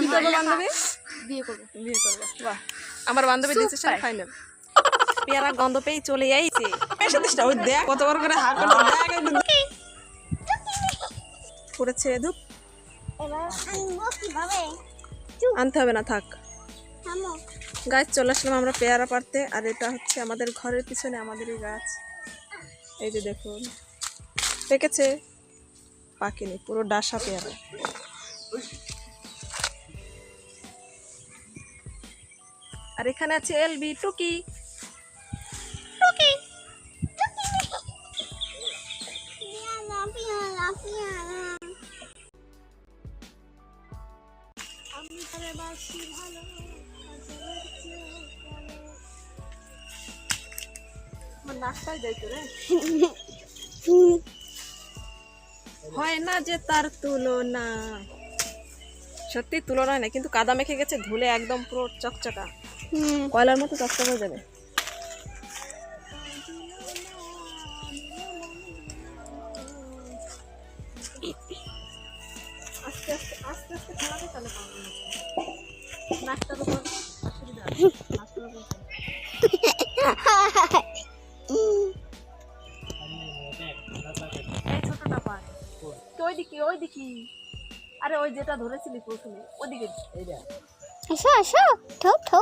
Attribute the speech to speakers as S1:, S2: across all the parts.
S1: কি করব বান্ধবী?
S2: বিয়ে করব।
S1: বিয়ে করব বাহ। আমার বান্ধবী ডিসিশন ফাইনাল পেয়ারা গন্ধ পেয়ে চলে যাইছে ওই দেখ কতবার করে হাত করে দেখ একটু দেখ। পড়েছে ধুপ। আনতে হবে না থাক। গাছ চলে আসলাম আমরা পেয়ারা পারতে আর এটা হচ্ছে আমাদের ঘরের পিছনে আমাদেরই গাছ। এই যে দেখুন পেকেছে। পাকেনি পুরো ডাসা পেয়ারা। আর এখানে আছে এলবি টুকি। রে। হয় না যে তার তুলনা। সত্যি তুলনা না কিন্তু কাদা মেখে গেছে ধুলে একদম পুরো চকচকা। কয়লার মতো চকচকা হয়ে যাবে। আরে ওই যেটা ধরেছিলি প্রথমে ওইদিকে।
S2: এসো এসো ঠো ঠো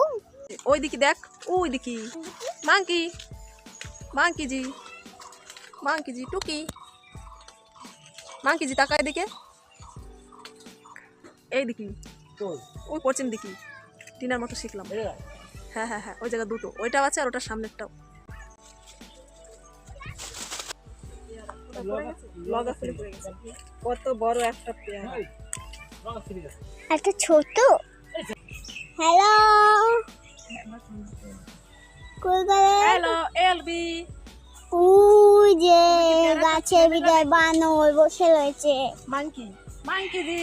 S1: ওই দিকে দেখ ওই দিকে monkey monkey ji monkey ji টুকি। মাংকি জি তাকা এদিকে। এই দিকে। ওই পশ্চিম দিকে। টিনার মতো শিখলাম। হ্যাঁ হ্যাঁ হ্যাঁ ওই জায়গা দুটো। ওইটাও আছে আর ওটার সামনেরটাও। কত বড় একটা পেয়ারা।
S2: একটা ছোট। হ্যালো।
S1: হ্যালো এলবি।
S2: ওই যে গাছের ভিতরে বানর বসে রয়েছে।
S1: মাংকি মাংকি জি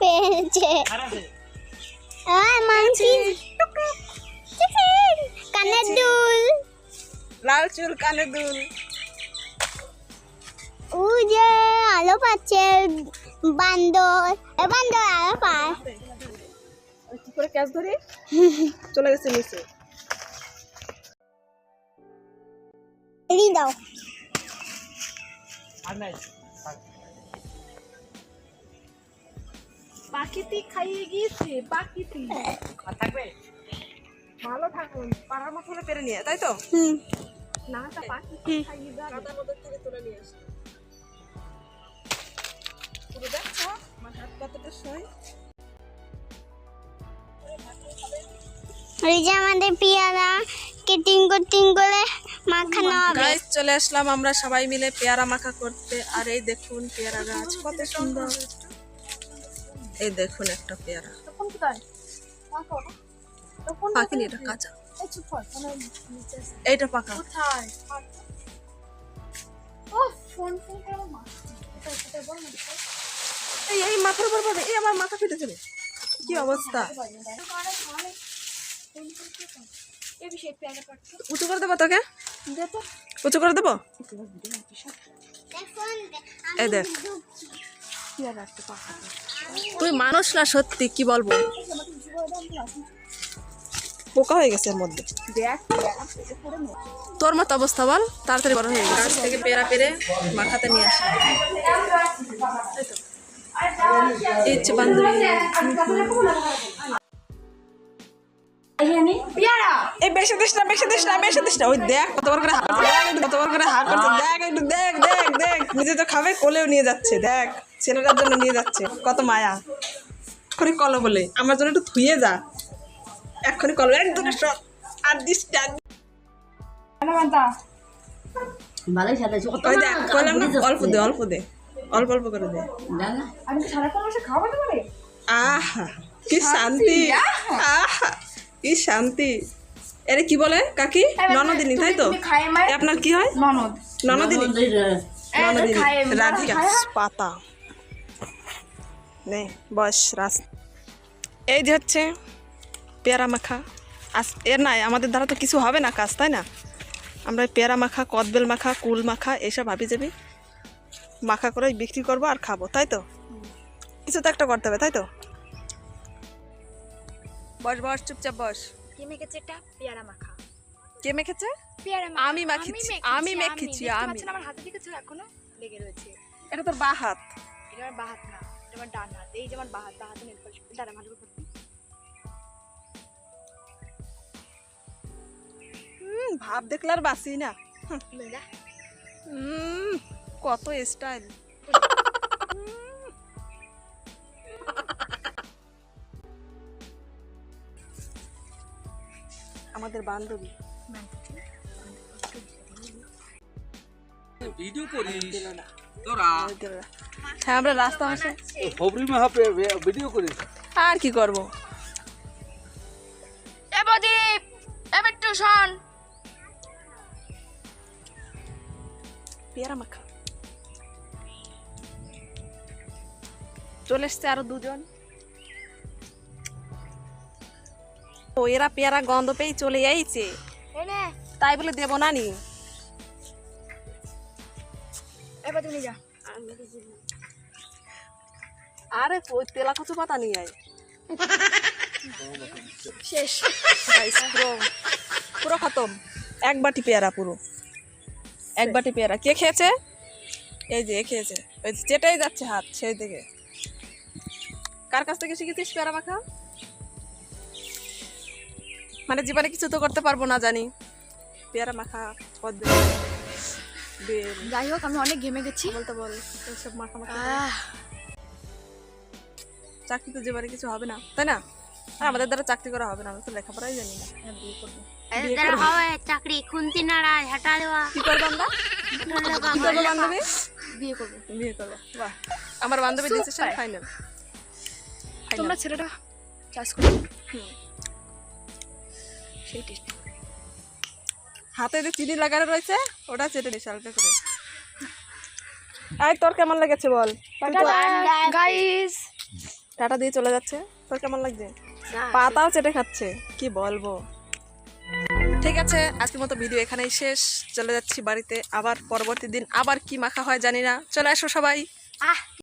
S2: পেয়েছে মাংকি কানের দুল।
S1: লাল চুল কানে দুল।
S2: যে আলো পাচ্ছে বান্দর। এ বান্দর আলো পায়।
S1: করে ক্যাচ ধরে চলে গেছে নিচে।
S2: দাও।
S1: পাখিটি খাইয়ে গিয়েছে পাখিটি থাকবে? ভালো থাকুন পাড়ার মতো পেরে নিয়ে তাই তো?
S2: হুম।
S1: না তা পাখিটি খাইয়ে দাও। তুলে নিয়ে আসে। পুরো দেখছ আমার হাত কতটা সই
S2: এই যে আমাদের পেয়ারা কেটিং কটিং করে মাখানো হবে
S1: চলে আসলাম আমরা সবাই মিলে পেয়ারা মাখা করতে। আর এই দেখুন পেয়ারা গাছ কত সুন্দর। এই দেখুন একটা পেয়ারা।
S2: তখন কোথায়? তখন
S1: পাখিনি এটা কাঁচা।
S2: এই চুপ কর ফোন নিচে আছে।
S1: এইটা পাকা। এই এই মাথার উপর এই আমার মাথা ফেটে যাবে কি অবস্থা? উঁচু করে দেবো তোকে? উঁচু করে দেবো? এই দেখ। তুই মানুষ না সত্যি কি বলব? পোকা হয়ে গেছে এর মধ্যে। তোর মতো অবস্থা বল তাড়াতাড়ি বড় হয়ে গেছে। থেকে পেয়ারা পেরে মাখাতে নিয়ে আসি। এই হচ্ছে বান্ধবী। এই বেশি দিস না বেশি দিস না বেশি দিস না। ওই দেখ কতবার করে হাত করছে দেখ একটু কতবার করে হাত করছে দেখ একটু দেখ দেখ দেখ। নিজে তো খাবে কোলেও নিয়ে যাচ্ছে দেখ। ছেলেটার জন্য নিয়ে যাচ্ছে কত মায়া। এক্ষুনি কলো বলে আমার জন্য একটু ধুয়ে যা। এক্ষুনি কলো এক দুটো সব আর দিস অল্প দে অল্প দে অল্প অল্প করে দে।
S2: আমি কি সারাক্ষণ বসে খাওয়াতে পারি?
S1: আহা কি শান্তি আহা কি শান্তি। এরে কি বলে কাকি? ননদিনী তাই তো? আপনার কি হয়?
S2: ননদ।
S1: ননদিনী? ননদিনী
S2: খায়,
S1: রাধিকা। পাতা নে বস রাস এই যে হচ্ছে পেয়ারা মাখা। আস এর নাই আমাদের দ্বারা তো কিছু হবে না কাজ তাই না? আমরা পেয়ারা মাখা কদবেল মাখা কুল মাখা এসব ভাবি যাবি। মাখা করে বিক্রি করব আর খাব তাই তো? কিছু তো একটা করতে হবে তাই তো? বস বস চুপচাপ বস।
S3: কে মেখেছে এটা? পেয়ারা মাখা।
S1: কে মেখেছে?
S3: পেয়ারা
S1: আমি মাখিয়েছি, আমি মেখেছি, আমি।
S3: আমার হাতে দিকে এখনও লেগে রয়েছে।
S1: এটা তোর বা হাত।
S3: এটা আমার বাহাত না এটা আমার ডান হাত। এই যে আমার বাহাত বাহাতে নেল পালিশ দাঁড়া ভালো করে
S1: হুম, ভাব দেখলে আর বাসি না। হুম, কত স্টাইল আমাদের বান্ধবী।
S4: ভিডিও করিস। তোরা।
S1: হ্যাঁ আমরা রাস্তা
S4: খবরি মাহাপে ভিডিও করিস।
S1: আর কি করব?
S3: এ প্রদীপ এবার একটু শোন।
S1: পেয়ারা মাখা। চলে এসছে আরও দুজন। ও এরা পেয়ারা গন্ধ পেয়ে চলে যাইছে তাই বলে দেবো না নি। আরে ওই তেলা কচু পাতা নিয়ে আয়।
S3: শেষ।
S1: পুরো পুরো খতম। এক বাটি পেয়ারা পুরো। এক বাটি পেয়ারা। কে খেয়েছে? এই যে খেয়েছে। ওই চেটাই যাচ্ছে হাত সেই দিকে। কার কাছ থেকে শিখেছিস পেয়ারা মাখা? মানে জীবনে কিছু তো করতে পারব না জানি। পেয়ারা মাখা পদ্ম
S3: যাই হোক আমি অনেক ঘেমে গেছি।
S1: বলতে বল এইসব মাখা মাখা। চাকরি তো যেবারে কিছু হবে না তাই না? আর আমাদের দ্বারা চাকরি করা হবে না আমরা তো লেখাপড়াই জানি না। বিয়ে করব। করব।
S2: চাকরি খুন্তি দেওয়া।
S1: কি করব আমরা? বান্ধবী?
S3: বিয়ে করব।
S1: বিয়ে করব বাহ। আমার বান্ধবী ডিসিশন ফাইনাল
S3: তোমরা ছেলেটা চাষ করো। সেই টেস্ট
S1: হাতে যে চিনি লাগানো রয়েছে ওটা চেটে নিস করে। আই তোর কেমন লেগেছে বল?
S3: গাইস
S1: টাটা দিয়ে চলে যাচ্ছে। তোর কেমন লাগছে? পাতাও চেটে খাচ্ছে। কি বলব? ঠিক আছে আজকের মতো ভিডিও এখানেই শেষ। চলে যাচ্ছি বাড়িতে। আবার পরবর্তী দিন আবার কি মাখা হয় জানি না। চলে আসো সবাই।
S2: আহ।